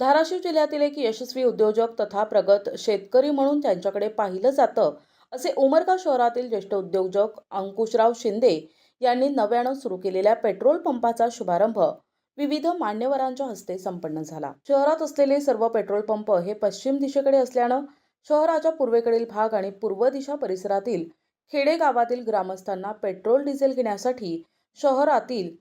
धाराशिव जिल्ह्यातील एक यशस्वी उद्योजक तथा प्रगत शेतकरी म्हणून त्यांच्याकडे पाहिलं जातं असे उमरगा शहरातील ज्येष्ठ उद्योजक अंकुशराव शिंदे यांनी नव्यानं सुरू केलेल्या पेट्रोल पंपाचा शुभारंभ विविध मान्यवरांच्या हस्ते संपन्न झाला. शहरात असलेले सर्व पेट्रोल पंप हे पश्चिम दिशेकडे असल्यानं शहराच्या पूर्वेकडील भाग आणि पूर्व दिशा परिसरातील खेडेगावातील ग्रामस्थांना पेट्रोल डिझेल घेण्यासाठी शहरातील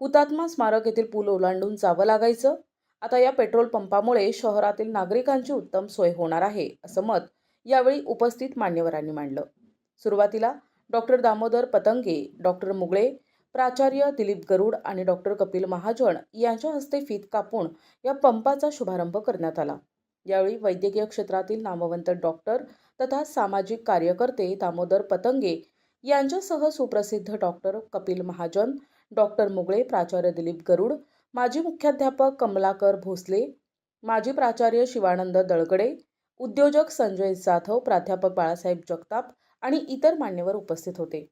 हुतात्मा स्मारक येथील पूल ओलांडून जावं लागायचं आता या पेट्रोल पंपामुळे शहरातील नागरिकांची उत्तम सोय होणार आहे असं मत यावेळी उपस्थित मान्यवरांनी मांडलं. सुरुवातीला डॉक्टर दामोदर पतंगे डॉक्टर मुगळे प्राचार्य दिलीप गरुड आणि डॉक्टर कपिल महाजन यांच्या हस्ते फीत कापून या पंपाचा शुभारंभ करण्यात आला. यावेळी वैद्यकीय क्षेत्रातील नामवंत डॉक्टर तथा सामाजिक कार्यकर्ते दामोदर पतंगे यांच्यासह सुप्रसिद्ध डॉक्टर कपिल महाजन डॉक्टर मुगळे प्राचार्य दिलीप गरुड माजी मुख्याध्यापक कमलाकर भोसले माजी प्राचार्य शिवानंद दळगडे उद्योजक संजय जाधव प्राध्यापक बाळासाहेब जगताप आणि इतर मान्यवर उपस्थित होते.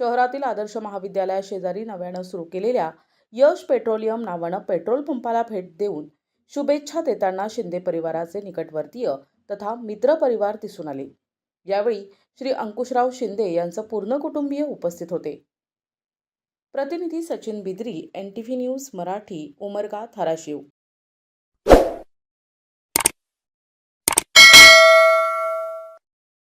शहरातील आदर्श महाविद्यालया शेजारी नव्यानं सुरू केलेल्या यश पेट्रोलियम नावानं पेट्रोल पंपाला भेट देऊन शुभेच्छा देताना शिंदे परिवाराचे निकटवर्तीय तथा मित्र परिवार दिसून आले. यावेळी श्री अंकुशराव शिंदे यांचं पूर्ण कुटुंबीय उपस्थित होते. प्रतिनिधी Sachin Bidri N T V news Marathi Umarga Dharashiv.